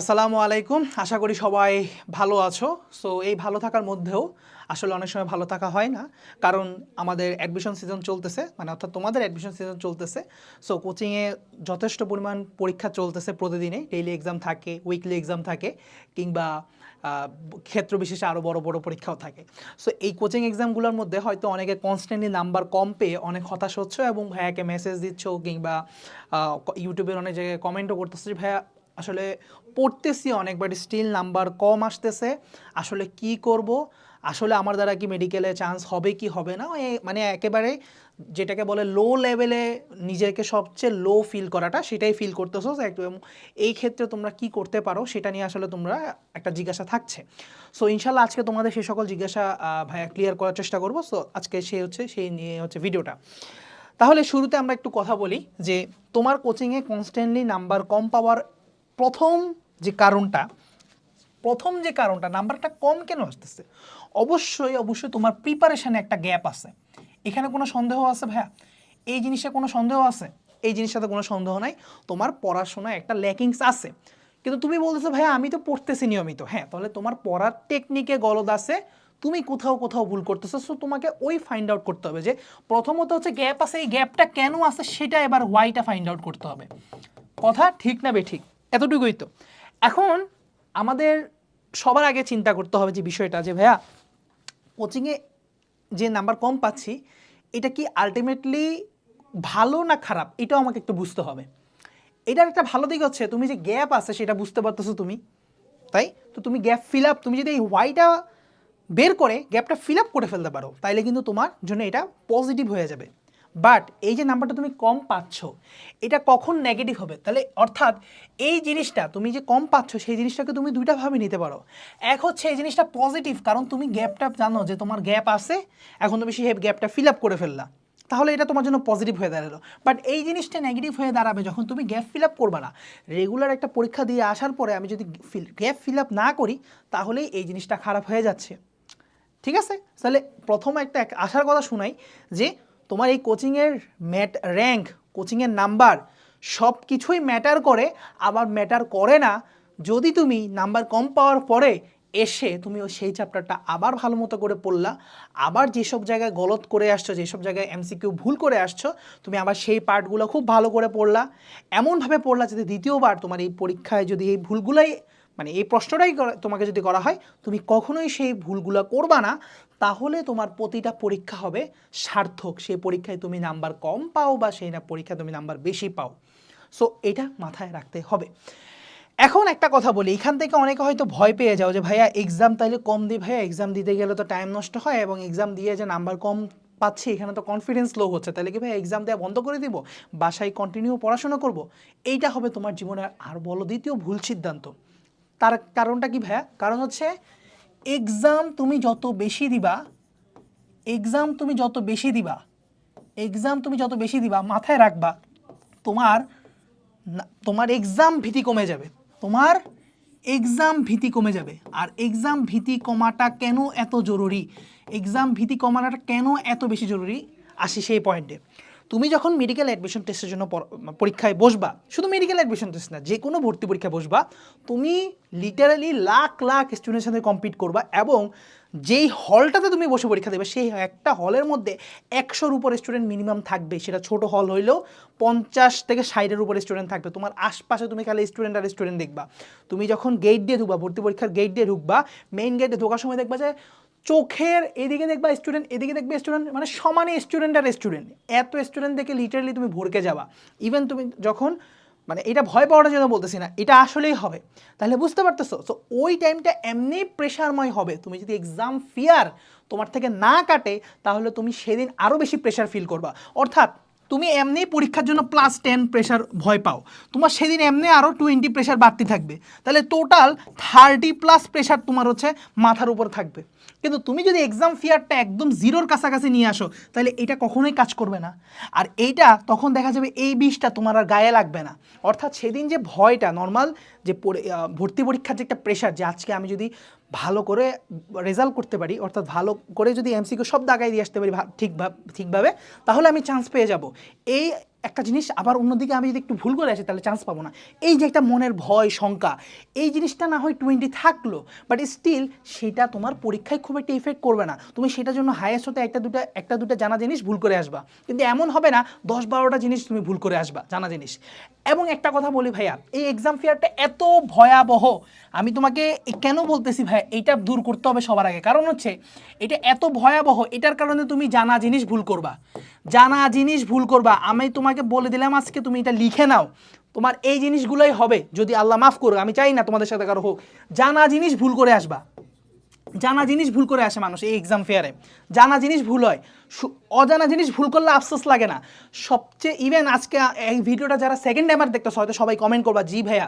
আসসালামু আলাইকুম। আশা করি সবাই ভালো আছো। সো এই ভালো থাকার মধ্যেও আসলে অনেক সময় ভালো থাকা হয় না। কারণ আমাদের অ্যাডমিশন সিজন চলতেছে মানে অর্থাৎ তোমাদের অ্যাডমিশন সিজন চলতেছে। সো কোচিংয়ে যথেষ্ট পরিমাণ পরীক্ষা চলতেছে প্রতিদিনে। ডেইলি এক্সাম থাকে উইকলি এক্সাম থাকে, কিংবা ক্ষেত্র বিশেষে আরও বড় বড় পরীক্ষাও থাকে। সো এই কোচিং এক্সামগুলোর মধ্যে হয়তো অনেকে কনস্ট্যান্টলি নাম্বার কম পেয়ে অনেক হতাশ হচ্ছে এবং ভাইয়াকে মেসেজ দিচ্ছ কিংবা ইউটিউবের অনেক জায়গায় কমেন্টও করতেছে যে, ভাইয়া আসলে পড়তেছি অনেক বাট স্টিল নাম্বার কম আসতেছে। আসলে কি করব? আসলে আমার দ্বারা কি মেডিকেলে চান্স হবে কি হবে না? মানে একেবারে যেটাকে বলে লো লেভেলে নিজেকে সবচেয়ে লো ফিল করাটা, সেটাই ফিল করতেছো একদম এই ক্ষেত্রে তোমরা কি করতে পারো, সেটা নিয়ে আসলে তোমরা একটা জিজ্ঞাসা থাকছে। সো ইনশাল্লাহ আজকে তোমাদের সেই সকল জিজ্ঞাসা ভাইয়া ক্লিয়ার করার চেষ্টা করব। সো আজকে সে হচ্ছে সেই নিয়ে হচ্ছে ভিডিওটা তাহলে শুরুতে আমরা একটু কথা বলি যে তোমার কোচিংয়ে কনস্ট্যান্টলি নাম্বার কম পাওয়ার প্রথম যে কারণটা, প্রথম যে কারণটা, নাম্বারটা কম কেন আসতেছে? অবশ্যই অবশ্যই তোমার প্রিপারেশনে একটা গ্যাপ আছে। এখানে কোনো সন্দেহ আছে ভাইয়া? এই জিনিসে কোনো সন্দেহ আছে? এই জিনিসটাতে কোনো সন্দেহ নাই? তোমার পড়াশোনায় একটা ল্যাকিংস আছে। কিন্তু তুমি বলতেছো, ভাইয়া, আমি তো পড়তেছি নিয়মিত। হ্যাঁ তাহলে তোমার পড়ার টেকনিকে গলদ আছে। তুমি কোথাও কোথাও ভুল করতেছো। সো তোমাকে ওই ফাইন্ড আউট করতে হবে যে, প্রথমত হচ্ছে গ্যাপ আছে। এই গ্যাপটা কেন আছে, সেটা এবার ওয়াইটা ফাইন্ড আউট করতে হবে। কথা ঠিক না বে ঠিক? এতটুকুই তো। এখন আমাদের সবার আগে চিন্তা করতে হবে যে বিষয়টা যে, ভাইয়া কোচিংয়ে যে নাম্বার কম পাচ্ছি, এটা কি আলটিমেটলি ভালো না খারাপ? এটাও আমাকে একটু বুঝতে হবে। এটার একটা ভালো দিক হচ্ছে, তুমি যে গ্যাপ আছে সেটা বুঝতে পারতেছো তুমি, তাই? তো তুমি গ্যাপ ফিল আপ তুমি যদি এই হোয়াইটা বের করে গ্যাপটা ফিল আপ করে ফেলতে পারো, তাইলে কিন্তু তোমার জন্য এটা পজিটিভ হয়ে যাবে। বাট এই যে নাম্বারটা তুমি কম পাচ্ছ, এটা কখন নেগেটিভ হবে? তাহলে অর্থাৎ এই জিনিসটা তুমি যে কম পাচ্ছ, সেই জিনিসটাকে তুমি দুইটাভাবে নিতে পারো। এক হচ্ছে এই জিনিসটা পজিটিভ কারণ তুমি গ্যাপটা জানো যে তোমার গ্যাপ আছে, এখন তুমি সেই গ্যাপটা ফিল আপ করে ফেললা। তাহলে এটা তোমার জন্য পজিটিভ হয়ে দাঁড়াল। বাট এই জিনিসটা নেগেটিভ হয়ে দাঁড়াবে যখন তুমি গ্যাপ ফিল আপ করবা না। রেগুলার একটা পরীক্ষা দিয়ে আসার পরে আমি যদি গ্যাপ ফিল আপ না করি তাহলেই এই জিনিসটা খারাপ হয়ে যাচ্ছে। ঠিক আছে? তাহলে প্রথম একটা এক- আসার কথা শোনাই যে তোমার এই কোচিংয়ের ম্যাট র্যাঙ্ক কোচিংয়ের নাম্বার সব কিছুই ম্যাটার করে, আবার ম্যাটার করে না। যদি তুমি নাম্বার কম পাওয়ার পরে এসে তুমি সেই চ্যাপ্টারটা আবার ভালো মতো করে পড়লা, আবার যেসব জায়গায় গলত করে আসছো, যেসব জায়গায় এমসিকিউ ভুল করে আসছো, তুমি আবার সেই পার্টগুলো খুব ভালো করে পড়লা। এমনভাবে পড়লা যাতে দ্বিতীয়বার তোমার এই পরীক্ষায় যদি এই ভুলগুলাই মানে এই প্রশ্নটাই তোমাকে যদি করা হয়, তুমি কখনোই সেই ভুলগুলো করবা না। তাহলে তোমার প্রতিটা পরীক্ষা হবে সার্থক। সেই পরীক্ষায় তুমি নাম্বার কম পাও বা সেই না, পরীক্ষায় তুমি নাম্বার বেশি পাও। সো এটা মাথায় রাখতে হবে। এখন একটা কথা বলি, এখান থেকে অনেকে হয়তো ভয় পেয়ে যাও যে, ভাইয়া এক্সাম তাইলে কম দিই ভাইয়া এক্সাম দিতে গেলে তো টাইম নষ্ট হয় এবং এক্সাম দিয়ে যে নাম্বার কম পাচ্ছি, এখানে তো কনফিডেন্স লো হচ্ছে। তাহলে কি ভাইয়া এক্সাম দেওয়া বন্ধ করে দিব? বাসায় কন্টিনিউ পড়াশোনা করব? এইটা হবে তোমার জীবনের আর বলো দ্বিতীয় ভুল সিদ্ধান্ত। তার কারণটা কি ভাইয়া? কারণ হচ্ছে এক্সাম তুমি যত বেশি দিবা এক্সাম তুমি যত বেশি দিবা এক্সাম তুমি যত বেশি দিবা, মাথায় রাখবা, তোমার তোমার এক্সাম ভীতি কমে যাবে। তোমার এক্সাম ভীতি কমে যাবে। আর এক্সাম ভীতি কমাটা কেন এত জরুরি? এক্সাম ভীতি কমানোটা কেন এত বেশি জরুরি? আসি সেই পয়েন্টে তুমি যখন মেডিকেল অ্যাডমিশন টেস্টের জন্য পর- পরীক্ষায় বসবা, শুধু মেডিকেল অ্যাডমিশন টেস্ট না, যে কোনো ভর্তি পরীক্ষায় বসবা, তুমি লিটারালি লাখ লাখ স্টুডেন্টের সাথে কম্পিট করবা এবং যেই হলটাতে তুমি বসে পরীক্ষা দেবে, সেই একটা হলের মধ্যে একশোর উপর স্টুডেন্ট মিনিমাম থাকবে। সেটা ছোট হল হইলেও পঞ্চাশ থেকে ষাটের উপর স্টুডেন্ট থাকবে। তোমার আশপাশে তুমি খালি স্টুডেন্ট আর স্টুডেন্ট দেখবা। তুমি যখন গেট দিয়ে ঢুকবা, ভর্তি পরীক্ষার গেট দিয়ে ঢুকবা মেইন গেটে ঢোকার সময় দেখবা যে চোখের এদিকে দেখবা স্টুডেন্ট এদিকে দেখবে স্টুডেন্ট মানে সমানে স্টুডেন্ট আর স্টুডেন্ট এত স্টুডেন্ট দেখে লিটারালি তুমি ভরকে যাবা। ইভেন তুমি যখন মানে এটা ভয় পাওয়ার জন্য বলতেছি না, এটা আসলেই হবে। তাহলে বুঝতে পারতেছো? তো ওই টাইমটা এমনি প্রেশারময় হবে। তুমি যদি এক্সাম ফিয়ার তোমার থেকে না কাটে, তাহলে তুমি সেদিন আরও বেশি প্রেশার ফিল করবা। অর্থাৎ তুমি এমনি পরীক্ষার জন্য প্লাস টেন প্রেশার ভয় পাও। তোমার সেদিন এমনি আরও টোয়েন্টি প্রেশার বাড়তি থাকবে। তাহলে টোটাল থার্টি প্লাস প্রেশার তোমার হচ্ছে মাথার উপর থাকবে। কিন্তু তুমি যদি এক্সাম ফিয়ারটা একদম জিরোর কাছাকাছি নিয়ে আসো, তাহলে এটা কখনোই কাজ করবে না। আর এইটা তখন দেখা যাবে এই বিষটা তোমার আর গায়ে লাগবে না। অর্থাৎ সেদিন যে ভয়টা নর্মাল যে ভর্তি পরীক্ষার যে একটা প্রেশার যে আজকে আমি যদি ভালো করে রেজাল্ট করতে পারি, অর্থাৎ ভালো করে যদি এমসিকে সব দাগাই দিয়ে আসতে পারি ঠিক ভাব- ঠিকভাবে, তাহলে আমি চান্স পেয়ে যাব। এই একটা জিনিস, আবার অন্যদিকে আমি যদি একটু ভুল করে আসি, তাহলে চান্স পাবো না। এই যে একটা মনের ভয়, শঙ্কা, এই জিনিসটা না হয় টোয়েন্টি থাকল বাট স্টিল সেটা তোমার পরীক্ষায় খুব একটা ইফেক্ট করবে না। তুমি সেটার জন্য হায়েস্ট হতে একটা দুটা একটা দুটা জানা জিনিস ভুল করে আসবা। কিন্তু এমন হবে না, দশ বারোটা জিনিস তুমি ভুল করে আসবা, জানা জিনিস। এবং একটা কথা বলি ভাইয়া, এই এক্সাম ফেয়ারটা এত ভয়াবহ, আমি তোমাকে কেন বলতেছি ভাইয়া এটা দূর করতে হবে সবার আগে। কারণ হচ্ছে, এটা এত ভয়াবহ, এটার কারণে তুমি জানা জিনিস ভুল করবা। জানা জিনিস ভুল করবা। আমি তোমাকে বলে দিলাম আজকে তুমি এটা লিখে নাও। তোমার এই জিনিসগুলোই হবে, যদি আল্লাহ মাফ করো আমি চাই না তোমাদের সাথে কারও হোক। জানা জিনিস ভুল করে আসবা। জানা জিনিস ভুল করে আসে মানুষ এই এক্সাম ফেয়ারে জানা জিনিস ভুল হয়। অজানা জিনিস ভুল করলে আফসোস লাগে না। সবচেয়ে ইভেন আজকে এই ভিডিওটা যারা সেকেন্ড টাইমার দেখতেছে, হয়তো সবাই কমেন্ট করবা, জি ভাইয়া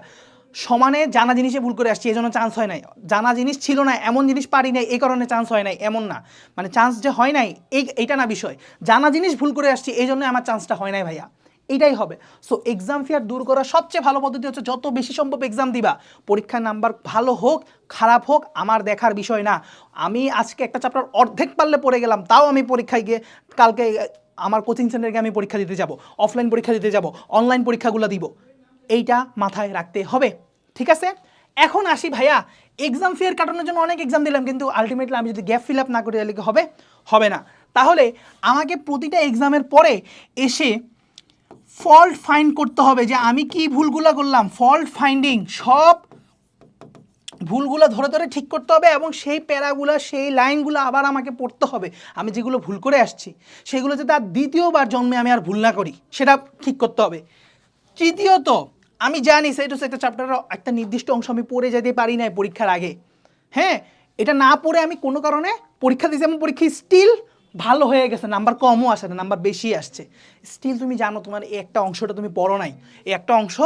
সমানে জানা জিনিসে ভুল করে আসছি এই জন্য চান্স হয় নাই। জানা জিনিস ছিল না, এমন জিনিস পারি নাই, এই কারণে চান্স হয় নাই, এমন না। মানে চান্স যে হয় নাই, এই, এইটা না বিষয়। জানা জিনিস ভুল করে আসছি এই জন্য আমার চান্সটা হয় নাই ভাইয়া। এটাই হবে। সো এক্সাম ফিয়ার দূর করার সবচেয়ে ভালো পদ্ধতি হচ্ছে, যত বেশি সম্ভব এক্সাম দিবা। পরীক্ষার নাম্বার ভালো হোক, খারাপ হোক, আমার দেখার বিষয় না। আমি আজকে একটা চ্যাপ্টার অর্ধেক পারলে পড়ে গেলাম, তাও আমি পরীক্ষায় গিয়ে কালকে আমার কোচিং সেন্টারে গিয়ে আমি পরীক্ষা দিতে যাব অফলাইন পরীক্ষা দিতে যাব অনলাইন পরীক্ষাগুলো দিব। এইটা মাথায় রাখতে হবে। ঠিক আছে? এখন আসি ভাইয়া এক্সাম ফিয়ার কাটানোর জন্য অনেক এক্সাম দিলাম, কিন্তু আলটিমেটলি আমি যদি গ্যাপ ফিল আপ না করি তাহলে কি হবে? হবে না। তাহলে আমাকে প্রতিটা এক্সামের পরে এসে ফল্ট ফাইন্ড করতে হবে যে আমি কি ভুলগুলো করলাম। ফল্ট ফাইন্ডিং সব ভুলগুলো ধরে ধরে ঠিক করতে হবে এবং সেই প্যারাগুলো, সেই লাইনগুলো আবার আমাকে পড়তে হবে। আমি যেগুলো ভুল করে আসছি, সেগুলো যাতে আর দ্বিতীয়বার জন্মে আমি আর ভুল না করি, সেটা ঠিক করতে হবে। তৃতীয়ত আমি জানি সেটা হচ্ছে একটা চ্যাপ্টারের একটা নির্দিষ্ট অংশ আমি পড়ে যেতে পারি না পরীক্ষার আগে। হ্যাঁ এটা না পড়ে আমি কোনো কারণে পরীক্ষা দিয়েছি আমার পরীক্ষা স্টিল ভালো হয়ে গেছে নাম্বার কমও আসে না নাম্বার বেশি আসছে। স্টিল তুমি জানো তোমার এই একটা অংশটা তুমি পড়ো নাই। এই একটা অংশ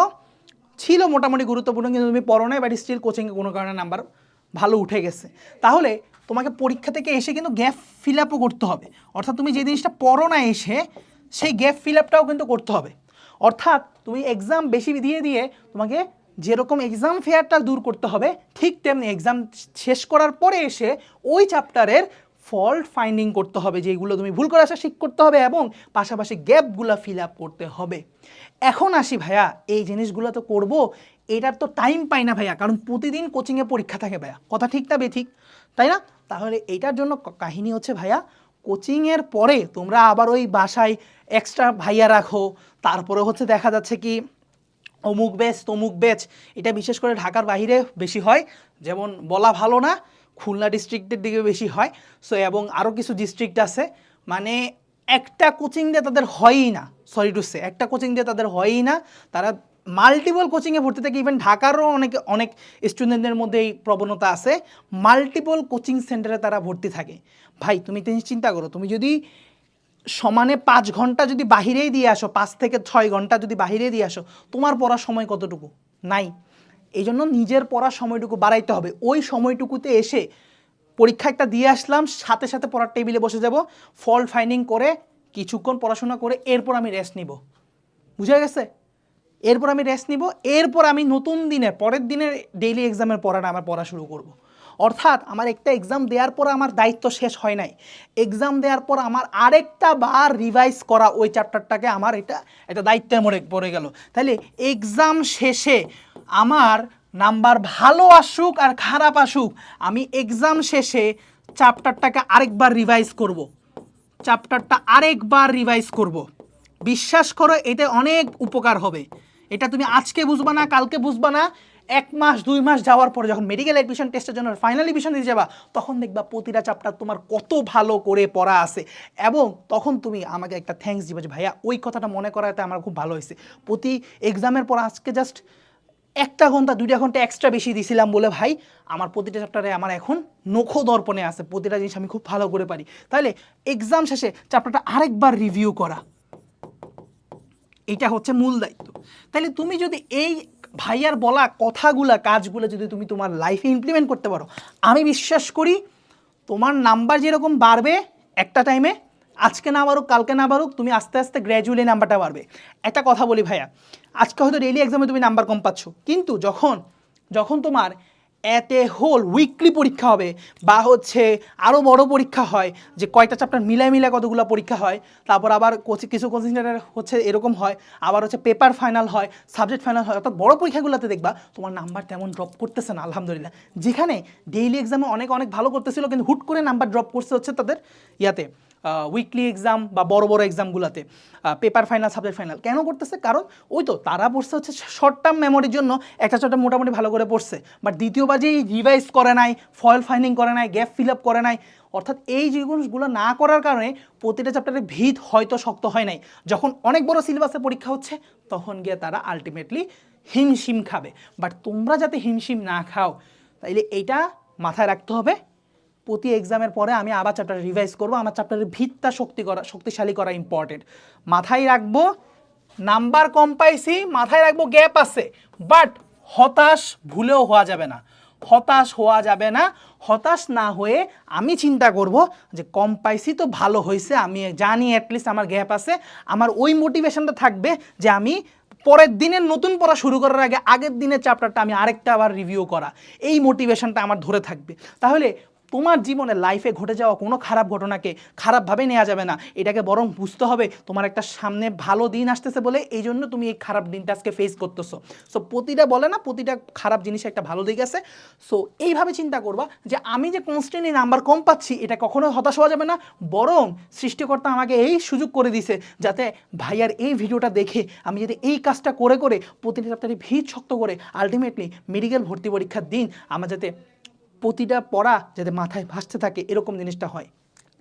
ছিল মোটামুটি গুরুত্বপূর্ণ কিন্তু তুমি পড়ো নাই বাট স্টিল কোচিংয়ে কোনো কারণে নাম্বার ভালো উঠে গেছে। তাহলে তোমাকে পরীক্ষা থেকে এসে কিন্তু গ্যাপ ফিল আপও করতে হবে। অর্থাৎ তুমি যে জিনিসটা পড়ো না এসে, সেই গ্যাপ ফিল আপটাও কিন্তু করতে হবে। অর্থাৎ তুমি এক্সাম বেশি দিয়ে দিয়ে তোমাকে যেরকম এক্সাম ফেয়ারটা দূর করতে হবে, ঠিক তেমনি এক্সাম শেষ করার পরে এসে ওই চ্যাপ্টারের ফল্ট ফাইন্ডিং করতে হবে, যেগুলো তুমি ভুল করে আসা শিখ করতে হবে এবং পাশাপাশি গ্যাপগুলো ফিল আপ করতে হবে। এখন আসি ভাইয়া, এই জিনিসগুলো তো করব, এটার তো টাইম পাই না ভাইয়া, কারণ প্রতিদিন কোচিংয়ে পরীক্ষা থাকে ভাইয়া, কথা ঠিক না বেঠিক, তাই না? তাহলে এইটার জন্য কাহিনী হচ্ছে ভাইয়া কোচিংয়ের পরে তোমরা আবার ওই বাসায় এক্সট্রা ভাইয়া রাখো। তারপরে হচ্ছে দেখা যাচ্ছে কি, অমুক বেচ তমুক বেচ এটা বিশেষ করে ঢাকার বাইরে বেশি হয়। যেমন বলা ভালো না, খুলনা ডিস্ট্রিক্টের দিকে বেশি হয়। সো এবং আরও কিছু ডিস্ট্রিক্ট আছে। মানে একটা কোচিং দিয়ে তাদের হয়ই না সরি টু সে একটা কোচিং দিয়ে তাদের হয়ই না। তারা মাল্টিপল কোচিংয়ে ভর্তি থাকে ইভেন ঢাকারও অনেক অনেক স্টুডেন্টদের মধ্যে এই প্রবণতা আছে। মাল্টিপল কোচিং সেন্টারে তারা ভর্তি থাকে। ভাই, তুমি চিন্তা করো, তুমি যদি সমানে পাঁচ ঘণ্টা যদি বাহিরেই দিয়ে আসো, পাঁচ থেকে ছয় ঘণ্টা যদি বাহিরে দিয়ে আসো, তোমার পড়ার সময় কতটুকু? নাই। এই জন্য নিজের পড়ার সময়টুকু বাড়াইতে হবে। ওই সময়টুকুতে এসে পরীক্ষা একটা দিয়ে আসলাম, সাথে সাথে পড়ার টেবিলে বসে যাব ফল্ট ফাইন্ডিং করে কিছুক্ষণ পড়াশোনা করে এরপর আমি রেস্ট নিব। বুঝা গেছে? এরপর আমি রেস্ট নিব, এরপর আমি নতুন দিনে, পরের দিনের ডেইলি এক্সামের পড়াটা আমার পড়া শুরু করব। অর্থাৎ আমার একটা এক্সাম দেওয়ার পর আমার দায়িত্ব শেষ হয় নাই এক্সাম দেওয়ার পর আমার আরেকটা বার রিভাইজ করা ওই চ্যাপ্টারটাকে আমার এটা একটা দায়িত্বের মনে পড়ে গেল তাহলে এক্সাম শেষে আমার নাম্বার ভালো আসুক আর খারাপ আসুক, আমি এক্সাম শেষে চ্যাপ্টারটাকে আরেকবার রিভাইজ করব। চ্যাপ্টারটা আরেকবার রিভাইজ করব। বিশ্বাস করো, এতে অনেক উপকার হবে এটা তুমি আজকে বুঝবা না, কালকে বুঝবা না। এক মাস, দুই মাস যাওয়ার পরে যখন মেডিকেল অ্যাডমিশন টেস্টের জন্য ফাইনাল এডমিশন দিতে যাবা, তখন দেখবা প্রতিটা চাপটা তোমার কত ভালো করে পড়া আছে। এবং তখন তুমি আমাকে একটা থ্যাঙ্কস দিবা যে, ভাইয়া, ওই কথাটা মনে করাতে আমার খুব ভালো হয়েছে। প্রতি এক্সামের পর আজকে জাস্ট একটা ঘণ্টা, দুইটা ঘণ্টা এক্সট্রা বেশি দিছিলাম বলে, ভাই, আমার প্রতিটা চ্যাপ্টারে আমার এখন নখো দর্পণে আছে। প্রতিটা জিনিস আমি খুব ভালো করে পারি। তাহলে এক্সাম শেষে চ্যাপ্টারটা আরেকবার রিভিউ করা। এটা হচ্ছে মূল দায়িত্ব। তাহলে তুমি যদি এই ভাইয়ার বলা কথাগুলা, কাজগুলো যদি তুমি তোমার লাইফে ইমপ্লিমেন্ট করতে পারো, আমি বিশ্বাস করি তোমার নাম্বার যেরকম বাড়বে একটা টাইমে আজকে না বাড়ুক, কালকে না বাড়ুক, তুমি আস্তে আস্তে গ্র্যাজুয়ালি নাম্বারটা বাড়বে। একটা কথা বলি ভাইয়া, আজকে হয়তো ডেইলি এক্সামে তুমি নাম্বার কম পাচ্ছ, কিন্তু যখন যখন তোমার অ্যাট এ হোল উইকলি পরীক্ষা হবে বা হচ্ছে আরও বড় পরীক্ষা হয় যে কয়টা চ্যাপ্টার মিলায় মিলায় কতগুলো পরীক্ষা হয়, তারপর আবার কোচি, কিছু কোচিং সেন্টারে হচ্ছে এরকম হয়, আবার হচ্ছে পেপার ফাইনাল হয় সাবজেক্ট ফাইনাল হয়, অর্থাৎ বড় পরীক্ষাগুলোতে দেখবা তোমার নাম্বার তেমন ড্রপ করতেছে না, আলহামদুলিল্লাহ। যেখানে ডেইলি এক্সামে অনেক অনেক ভালো করতেছিল, কিন্তু হুট করে নাম্বার ড্রপ করছে হচ্ছে তাদের ইয়াতে। উইকলি এক্সাম বা বড় বড় এক্সামগুলোতে পেপার ফাইনাল সাবজেক্ট ফাইনাল কেন করতেছে? কারণ ওই তো তারা পড়ছে হচ্ছে শর্ট টার্ম মেমোরির জন্য একটা ছোটা মোটামুটি ভালো করে পড়ছে। বাট দ্বিতীয়বার যেই রিভাইজ করে নাই ফয়েল ফাইনিং করে নাই গ্যাপ ফিল আপ করে নাই, অর্থাৎ এই জিনিসগুলো না করার কারণে প্রতিটা চ্যাপ্টারের ভিত হয়তো শক্ত হয় নাই। যখন অনেক বড় সিলেবাসে পরীক্ষা হচ্ছে, তখন গিয়ে তারা আলটিমেটলি হিমশিম খাবে। বাট তোমরা যাতে হিমশিম না খাও, তাইলে এইটা মাথায় রাখতে হবে। প্রতি এক্সামের পরে আমি আবার চ্যাপ্টার রিভাইজ করব। আমার চ্যাপ্টারের ভিতটা শক্তি করা শক্তিশালী করা ইম্পর্টেন্ট মাথায় রাখব নাম্বার কম পাইছি, মাথায় রাখব গ্যাপ আছে। বাট হতাশ ভুলেও হওয়া যাবে না। হতাশ হওয়া যাবে না। হতাশ না হয়ে আমি চিন্তা করব যে কম পাইছি তো ভালো হয়েছে আমি জানি অ্যাটলিস্ট আমার গ্যাপ আছে। আমার ওই মোটিভেশনটা থাকবে যে আমি পরের দিনের নতুন পড়া শুরু করার আগে আগের দিনের চ্যাপ্টারটা আমি আরেকটা আবার রিভিউ করা। এই মোটিভেশনটা আমার ধরে থাকবে। তাহলে তোমার জীবনে লাইফে ঘটে যাওয়া কোনো খারাপ ঘটনাকে খারাপভাবে নেওয়া যাবে না। এটাকে বরং বুঝতে হবে তোমার একটা সামনে ভালো দিন আসতেছে বলে এই জন্য তুমি এই খারাপ দিনটা আজকে ফেস করতেছো। সো প্রতিটা বলে না, প্রতিটা খারাপ জিনিসে একটা ভালো দিক আছে। সো এইভাবে চিন্তা করবা যে আমি যে কনস্ট্যান্টলি নাম্বার কম পাচ্ছি, এটা কখনো হতাশ হওয়া যাবে না। বরং সৃষ্টিকর্তা আমাকে এই সুযোগ করে দিছে যাতে ভাইয়ার এই ভিডিওটা দেখে আমি যদি এই কাজটা করে করে প্রতিটা চ্যাপ্টারে ভিড় শক্ত করে আলটিমেটলি মেডিকেল ভর্তি পরীক্ষার দিন আমার যাতে প্রতিটা পড়া যাতে মাথায় ভাসতে থাকে, এরকম জিনিসটা হয়।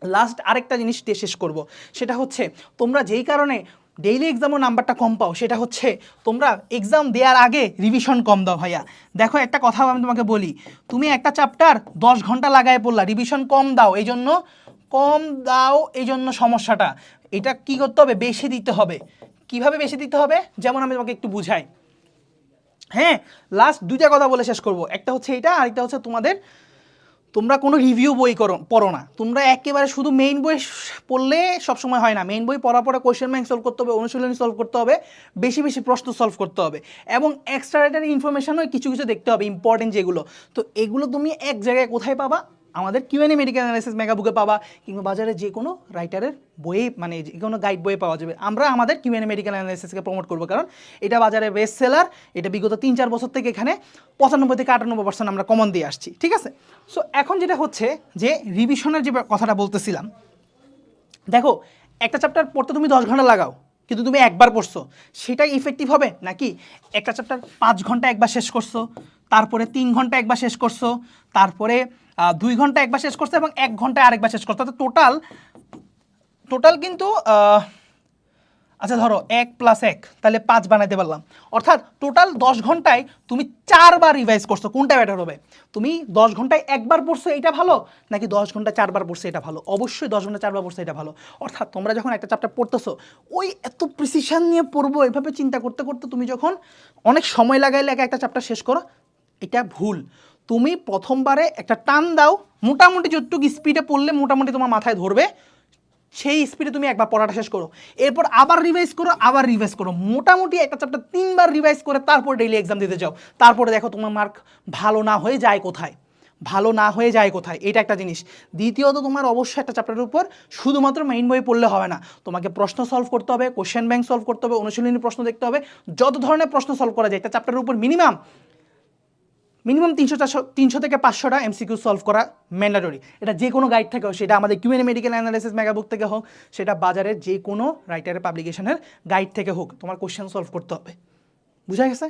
লাস্ট আরেকটা জিনিস দিয়ে শেষ করব, সেটা হচ্ছে তোমরা যেই কারণে ডেইলি এক্সামও নাম্বারটা কম পাও, সেটা হচ্ছে তোমরা এক্সাম দেওয়ার আগে রিভিশন কম দাও ভাইয়া। দেখো একটা কথা আমি তোমাকে বলি, তুমি একটা চ্যাপ্টার দশ ঘণ্টা লাগায় পড়লা রিভিশন কম দাও এই জন্য কম দাও এই জন্য সমস্যাটা। এটা কি করতে হবে? বেশি দিতে হবে। কীভাবে বেশি দিতে হবে? যেমন আমি তোমাকে একটু বুঝাই। হ্যাঁ লাস্ট দুইটা কথা বলে শেষ করব। একটা হচ্ছে এটা আরেকটা হচ্ছে তোমাদের, তোমরা কোনো রিভিউ বই করো, পড়ো না। তোমরা একেবারে শুধু মেইন বই পড়লে সবসময় হয় না। মেইন বই পড়ার পরে কোয়েশ্চেন ব্যাংক সলভ করতে হবে, অনুশীলনী সলভ করতে হবে, বেশি বেশি প্রশ্ন সলভ করতে হবে, এবং এক্সট্রা রাইটারি ইনফরমেশানও কিছু কিছু দেখতে হবে ইম্পর্টেন্ট যেগুলো। তো এগুলো তুমি এক জায়গায় কোথায় পাবা? আমাদের কিউএনএ মেডিকেল অ্যানালিসিস মেগা বুকে পাবা কিংবা বাজারে যে কোনো রাইটারের বইয়ে মানে যে কোনো গাইড বইয়ে পাওয়া যাবে। আমরা আমাদের কিউএনএ মেডিকেল অ্যানালিসিসকে প্রমোট করব। কারণ এটা বাজারে বেস্ট সেলার এটা বিগত তিন চার বছর থেকে এখানে পঁচানব্বই থেকে আটানব্বই পার্সেন্ট আমরা কমন দিয়ে আসছি, ঠিক আছে? সো এখন যেটা হচ্ছে যে রিভিশনের যে কথাটা বলতেছিলাম, দেখো, একটা চ্যাপ্টার পড়তে তুমি দশ ঘণ্টা লাগাও, কিন্তু তুমি একবার পড়ছো, সেটাই ইফেক্টিভ হবে? নাকি একটা চ্যাপ্টার পাঁচ ঘণ্টা একবার শেষ করছ? তারপরে তিন ঘণ্টা একবার শেষ করছ, তারপরে দুই ঘণ্টা একবার শেষ করছ এবং এক ঘন্টায় আরেকবার শেষ করছ। টোটাল টোটাল কিন্তু আচ্ছা ধরো এক প্লাস এক, তাহলে পাঁচ বানাইতে পারলাম। অর্থাৎ টোটাল দশ ঘন্টায় তুমি চারবার রিভাইজ করছ, কোনটা বেটার হবে? তুমি দশ ঘন্টায় একবার পড়ছো এটা ভালো, নাকি দশ ঘণ্টা চারবার পড়ছো এটা ভালো? অবশ্যই দশ ঘণ্টা চারবার পড়ছো এটা ভালো। অর্থাৎ তোমরা যখন একটা চ্যাপ্টার পড়তেছো, ওই এত প্রিসিশন নিয়ে পড়ব, এভাবে চিন্তা করতে করতে তুমি যখন অনেক সময় লাগাইলে একা একটা চ্যাপ্টার শেষ করো এটা ভুল। তুমি প্রথমবারে একটা টান দাও, মোটামুটি যতটুকু স্পিডে পড়লে মোটামুটি তোমার মাথায় ধরবে, সেই স্পিডে তুমি একবার পড়াটা শেষ করো। এরপর আবার রিভাইজ করো, আবার রিভাইজ করো। মোটামুটি একটা চ্যাপ্টার তিনবার রিভাইজ করে তারপর ডেইলি এক্সাম দিতে যাও। তারপরে দেখো তোমার মার্ক ভালো না হয়ে যায় কোথায়? ভালো না হয়ে যায় কোথায়? এটা একটা জিনিস। দ্বিতীয়ত, তোমার অবশ্যই একটা চ্যাপ্টারের উপর শুধুমাত্র মেইন বই পড়লে হবে না। তোমাকে প্রশ্ন সলভ করতে হবে কোশ্চেন ব্যাংক সলভ করতে হবে, অনুশীলনী প্রশ্ন দেখতে হবে, যত ধরনের প্রশ্ন সলভ করা যায়, একটা চ্যাপ্টারের উপর মিনিমাম মিনিমাম তিনশো চারশো, তিনশো থেকে পাঁচশোটা এমসিকিউ সলভ করা ম্যান্ডাটরি এটা যে কোনো গাইড থেকে হোক, সেটা আমাদের কিউএন মেডিকেল অ্যানালাইসিস মেগাবুক থেকে হোক, সেটা বাজারের যে কোনো রাইটারের পাবলিকেশনের গাইড থেকে হোক, তোমার কোশ্চেন সলভ করতে হবে। বুঝা গেছে?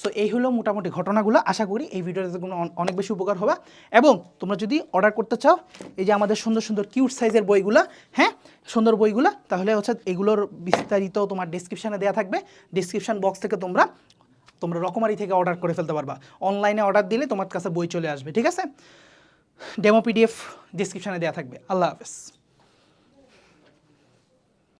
সো এই হলো মোটামুটি ঘটনাগুলো। আশা করি এই ভিডিওতে কোনো অনেক বেশি উপকার হবে। এবং তোমরা যদি অর্ডার করতে চাও, এই যে আমাদের সুন্দর সুন্দর কিউট সাইজের বইগুলা হ্যাঁ? সুন্দর বইগুলো, তাহলে হচ্ছে এগুলোর বিস্তারিত তোমার ডিসক্রিপশানে দেওয়া থাকবে। ডিসক্রিপশান বক্স থেকে তোমরা তোমরা রকমারি থেকে অর্ডার করে ফেলতে পারবা। অনলাইনে অর্ডার দিলে তোমার কাছে বই চলে আসবে, ঠিক আছে? ডেমো পিডিএফ ডিসক্রিপশানে দেওয়া থাকবে। আল্লাহ হাফেজ।